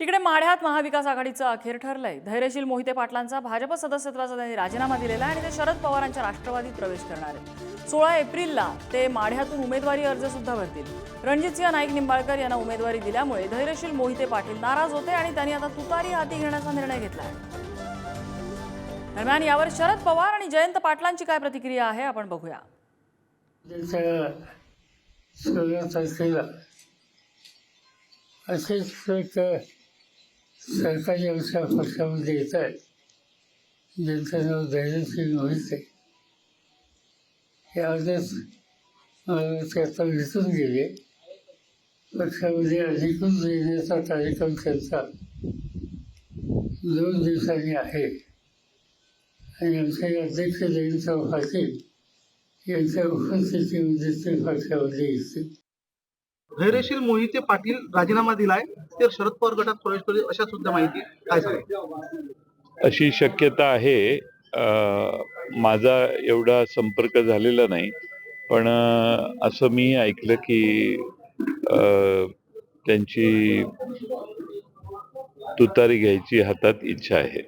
तिकडे माढ्यात महाविकास आघाडीचं अखेर ठरलंय. धैर्यशील मोहिते पाटलांचा भाजप सदस्यत्वाचा त्यांनी राजीनामा दिलेला आहे आणि ते शरद पवारांच्या राष्ट्रवादीत प्रवेश करणार आहेत. सोळा एप्रिलला ते माढ्यातून उमेदवारी अर्ज सुद्धा भरतील. रणजितसिंह नाईक निंबाळकर यांना उमेदवारी दिल्यामुळे धैर्यशील मोहिते पाटील नाराज होते आणि त्यांनी आता तुतारी हाती घेण्याचा निर्णय घेतला आहे. दरम्यान यावर शरद पवार आणि जयंत पाटलांची काय प्रतिक्रिया आहे आपण बघूया. त्याच्या सरकारी आमच्या पक्षामध्ये येत आहेत ज्यांचं नाव धैर्यसिंग होते हे आजच त्याचा विसरून गेले. पक्षामध्ये अधिकृत येण्याचा कार्यक्रम त्यांचा दोन दिवसांनी आहे. आणि आमचे अध्यक्ष जयंत पाटील यांच्या उपस्थितीमध्ये ते पक्षामध्ये येतील. धैर्यशील मोहिते पाटील राजीनामा दिलाय ते शरद पवार गटात प्रवेश करतील अशा सुद्धा माहिती काय सांगेल? अशी शक्यता आहे. माझा एवढा संपर्क झालेला नाही. पण असं मी ऐकलं की त्यांची तुतारी घ्यायची हातात इच्छा आहे.